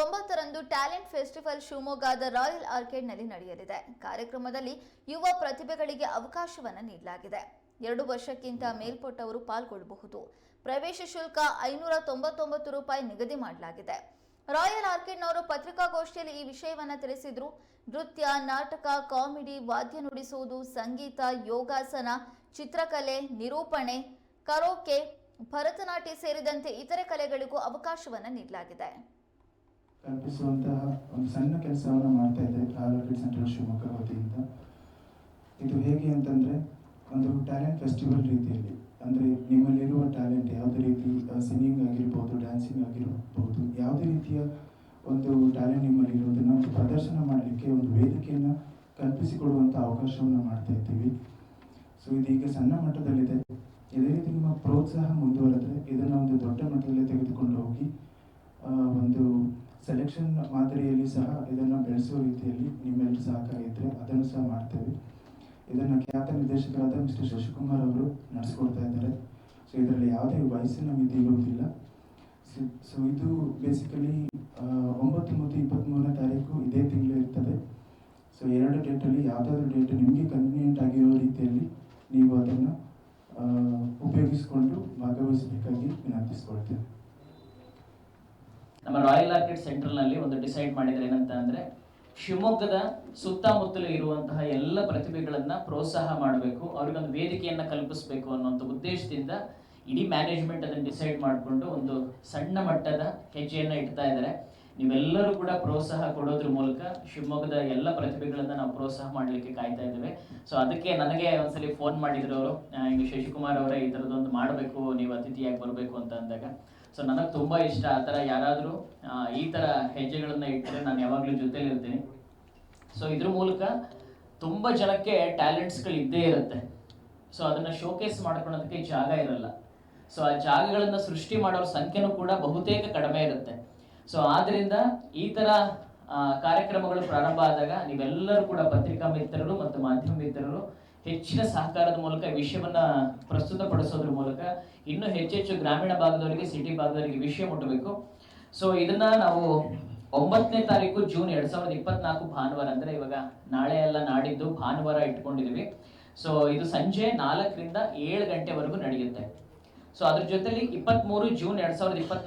ಒಂಬತ್ತರಂದು talent festival ಶಿವಮೊಗ್ಗದ royal ಆರ್ಕೇಡ್ನಲ್ಲಿ ನಡೆಯಲಿದೆ. ಕಾರ್ಯಕ್ರಮದಲ್ಲಿ ಯುವ ಪ್ರತಿಭೆಗಳಿಗೆ ಅವಕಾಶವನ್ನು ನೀಡಲಾಗಿದೆ. ಎರಡು ವರ್ಷಕ್ಕಿಂತ ಮೇಲ್ಪಟ್ಟವರು ಪಾಲ್ಗೊಳ್ಳಬಹುದು. ಪ್ರವೇಶ ಶುಲ್ಕ ಐನೂರ ತೊಂಬತ್ತೊಂಬತ್ತು ರೂಪಾಯಿ ನಿಗದಿ ಮಾಡಲಾಗಿದೆ. ರಾಯಲ್ ಆರ್ಕಿಡ್ನವರು ಪತ್ರಿಕಾಗೋಷ್ಠಿಯಲ್ಲಿ ಈ ವಿಷಯವನ್ನು ತಿಳಿಸಿದ್ರು. ನೃತ್ಯ, ನಾಟಕ, ಕಾಮಿಡಿ, ವಾದ್ಯ ನುಡಿಸುವುದು, ಸಂಗೀತ, ಯೋಗಾಸನ, ಚಿತ್ರಕಲೆ, ನಿರೂಪಣೆ, ಕರೋಕೆ, ಭರತನಾಟ್ಯ ಸೇರಿದಂತೆ ಇತರೆ ಕಲೆಗಳಿಗೂ ಅವಕಾಶವನ್ನು ನೀಡಲಾಗಿದೆ. ಕಲ್ಪಿಸುವಂತಹ ಒಂದು ಸಣ್ಣ ಕೆಲಸವನ್ನು ಮಾಡ್ತಾ ಇದೆ ರಾಯಲ್ ಸೆಂಟ್ರಲ್ ಶಿವಮೊಗ್ಗ ವತಿಯಿಂದ. ಇದು ಹೇಗೆ ಅಂತಂದರೆ, ಒಂದು ಟ್ಯಾಲೆಂಟ್ ಫೆಸ್ಟಿವಲ್ ರೀತಿಯಲ್ಲಿ. ಅಂದರೆ ನಿಮ್ಮಲ್ಲಿರುವ ಟ್ಯಾಲೆಂಟ್ ಯಾವುದೇ ರೀತಿ ಸಿಂಗಿಂಗ್ ಆಗಿರ್ಬೋದು ಡ್ಯಾನ್ಸಿಂಗ್ ಆಗಿರಬಹುದು ಯಾವುದೇ ರೀತಿಯ ಒಂದು ಟ್ಯಾಲೆಂಟ್ ನಿಮ್ಮಲ್ಲಿ ಇರೋದನ್ನ ಒಂದು ಪ್ರದರ್ಶನ ಮಾಡಲಿಕ್ಕೆ, ಒಂದು ವೇದಿಕೆಯನ್ನು ಕಲ್ಪಿಸಿಕೊಡುವಂಥ ಅವಕಾಶವನ್ನು ಮಾಡ್ತಾ ಇದ್ದೀವಿ. ಸೊ ಇದೀಗ ಸಣ್ಣ ಮಟ್ಟದಲ್ಲಿದೆ. ಇದೇ ರೀತಿ ನಿಮ್ಮ ಪ್ರೋತ್ಸಾಹ ಮುಂದುವರೆದ್ರೆ, ಇದನ್ನು ಒಂದು ದೊಡ್ಡ ಮಟ್ಟದಲ್ಲಿ ತೆಗೆದುಕೊಂಡು ಹೋಗಿ ಒಂದು ಸೆಲೆಕ್ಷನ್ ಮಾದರಿಯಲ್ಲಿ ಸಹ ಇದನ್ನು ಬೆಳೆಸುವ ರೀತಿಯಲ್ಲಿ ನಿಮ್ಮೆಲ್ಲರೂ ಸಹಕಾರ ಇದ್ದರೆ ಅದನ್ನು ಸಹ ಮಾಡ್ತೇವೆ. ಇದನ್ನು ಖ್ಯಾತ ನಿರ್ದೇಶಕರಾದ ಮಿಸ್ಟರ್ ಶಶಿಕುಮಾರ್ ಅವರು ನಡೆಸ್ಕೊಡ್ತಾ ಇದ್ದಾರೆ. ಸೊ ಇದರಲ್ಲಿ ಯಾವುದೇ ವಯಸ್ಸಿನ ಮಿತಿ ಇರುವುದಿಲ್ಲ ಸೊ ಇದು ಬೇಸಿಕಲಿ ಒಂಬತ್ತು ಮತ್ತು ಇಪ್ಪತ್ತ್ಮೂರನೇ ತಾರೀಕು ಇದೇ ತಿಂಗಳು ಇರ್ತದೆ. ಸೊ ಎರಡು ಡೇಟಲ್ಲಿ ಯಾವುದಾದ್ರೂ ಡೇಟ್ ನಿಮಗೆ ಕನ್ವೀನಿಯಂಟ್ ಆಗಿರೋ ರೀತಿಯಲ್ಲಿ ನೀವು ಅದನ್ನು ಉಪಯೋಗಿಸಿಕೊಂಡು ಭಾಗವಹಿಸಬೇಕಾಗಿ ವಿನಂತಿಸ್ಕೊಳ್ತೇನೆ. ನಮ್ಮ ರಾಯಲ್ ಆರ್ಕಿಡ್ ಸೆಂಟ್ರಲ್ನಲ್ಲಿ ಒಂದು ಡಿಸೈಡ್ ಮಾಡಿದ್ರೆ ಏನಂತ ಅಂದರೆ, ಶಿವಮೊಗ್ಗದ ಸುತ್ತಮುತ್ತಲು ಇರುವಂತಹ ಎಲ್ಲ ಪ್ರತಿಭೆಗಳನ್ನು ಪ್ರೋತ್ಸಾಹ ಮಾಡಬೇಕು, ಅವ್ರಿಗೊಂದು ವೇದಿಕೆಯನ್ನು ಕಲ್ಪಿಸಬೇಕು ಅನ್ನುವಂಥ ಉದ್ದೇಶದಿಂದ ಇಡೀ ಮ್ಯಾನೇಜ್ಮೆಂಟ್ ಅದನ್ನು ಡಿಸೈಡ್ ಮಾಡಿಕೊಂಡು ಒಂದು ಸಣ್ಣ ಮಟ್ಟದ ಹೆಜ್ಜೆಯನ್ನ ಇಡ್ತಾ ಇದ್ದಾರೆ. ನೀವೆಲ್ಲರೂ ಕೂಡ ಪ್ರೋತ್ಸಾಹ ಕೊಡೋದ್ರ ಮೂಲಕ ಶಿವಮೊಗ್ಗದ ಎಲ್ಲ ಪ್ರತಿಭೆಗಳನ್ನ ನಾವು ಪ್ರೋತ್ಸಾಹ ಮಾಡಲಿಕ್ಕೆ ಕಾಯ್ತಾ ಇದ್ದೇವೆ. ಸೊ ಅದಕ್ಕೆ ನನಗೆ ಒಂದ್ಸಲಿ ಫೋನ್ ಮಾಡಿದ್ರು ಅವರು. ಹಿಂಗೆ ಶಶಿಕುಮಾರ್ ಅವರೇ, ಈ ಥರದೊಂದು ಮಾಡಬೇಕು, ನೀವು ಅತಿಥಿಯಾಗಿ ಬರಬೇಕು ಅಂತ ಅಂದಾಗ. ಸೊ ನನಗೆ ತುಂಬಾ ಇಷ್ಟ. ಆ ಥರ ಯಾರಾದರೂ ಈ ಥರ ಹೆಜ್ಜೆಗಳನ್ನ ಇಟ್ಟರೆ ನಾನು ಯಾವಾಗಲೂ ಜೊತೆಲಿ ಇರ್ತೀನಿ ಸೊ ಇದ್ರ ಮೂಲಕ ತುಂಬ ಜನಕ್ಕೆ ಟ್ಯಾಲೆಂಟ್ಸ್ಗಳು ಇದ್ದೇ ಇರುತ್ತೆ. ಸೊ ಅದನ್ನ ಶೋಕೇಸ್ ಮಾಡ್ಕೊಳೋದಕ್ಕೆ ಜಾಗ ಇರಲ್ಲ. ಸೊ ಆ ಜಾಗಗಳನ್ನು ಸೃಷ್ಟಿ ಮಾಡೋರ ಸಂಖ್ಯೆನೂ ಕೂಡ ಬಹುತೇಕ ಕಡಿಮೆ ಇರುತ್ತೆ. ಸೊ ಆದ್ರಿಂದ ಈ ತರ ಕಾರ್ಯಕ್ರಮಗಳು ಪ್ರಾರಂಭ ಆದಾಗ ನೀವೆಲ್ಲರೂ ಕೂಡ ಪತ್ರಿಕಾ ಮಿತ್ರರು ಮತ್ತು ಮಾಧ್ಯಮ ಮಿತ್ರರು ಹೆಚ್ಚಿನ ಸಹಕಾರದ ಮೂಲಕ ವಿಷಯವನ್ನ ಪ್ರಸ್ತುತಪಡಿಸೋದ್ರ ಮೂಲಕ ಇನ್ನೂ ಹೆಚ್ಚೆಚ್ಚು ಗ್ರಾಮೀಣ ಭಾಗದವರಿಗೆ, ಸಿಟಿ ಭಾಗದವರಿಗೆ ವಿಷಯ ಮುಟ್ಟಬೇಕು. ಸೊ ಇದನ್ನ ನಾವು ಒಂಬತ್ತನೇ ತಾರೀಕು ಜೂನ್ ಎರಡ್ ಸಾವಿರದ ಇಪ್ಪತ್ನಾಲ್ಕು ಭಾನುವಾರ ಅಂದ್ರೆ ಇವಾಗ ನಾಳೆ ಎಲ್ಲ ನಾಡಿದ್ದು ಭಾನುವಾರ ಇಟ್ಕೊಂಡಿದೀವಿ. ಸೊ ಇದು ಸಂಜೆ ನಾಲ್ಕರಿಂದ ಏಳು ಗಂಟೆವರೆಗೂ ನಡೆಯುತ್ತೆ. ಸೊ ಅದ್ರ ಜೊತೆಲಿ ಇಪ್ಪತ್ಮೂರು ಜೂನ್ ಎರಡ್ ಸಾವಿರದ ಇಪ್ಪತ್ನಾಲ್ಕು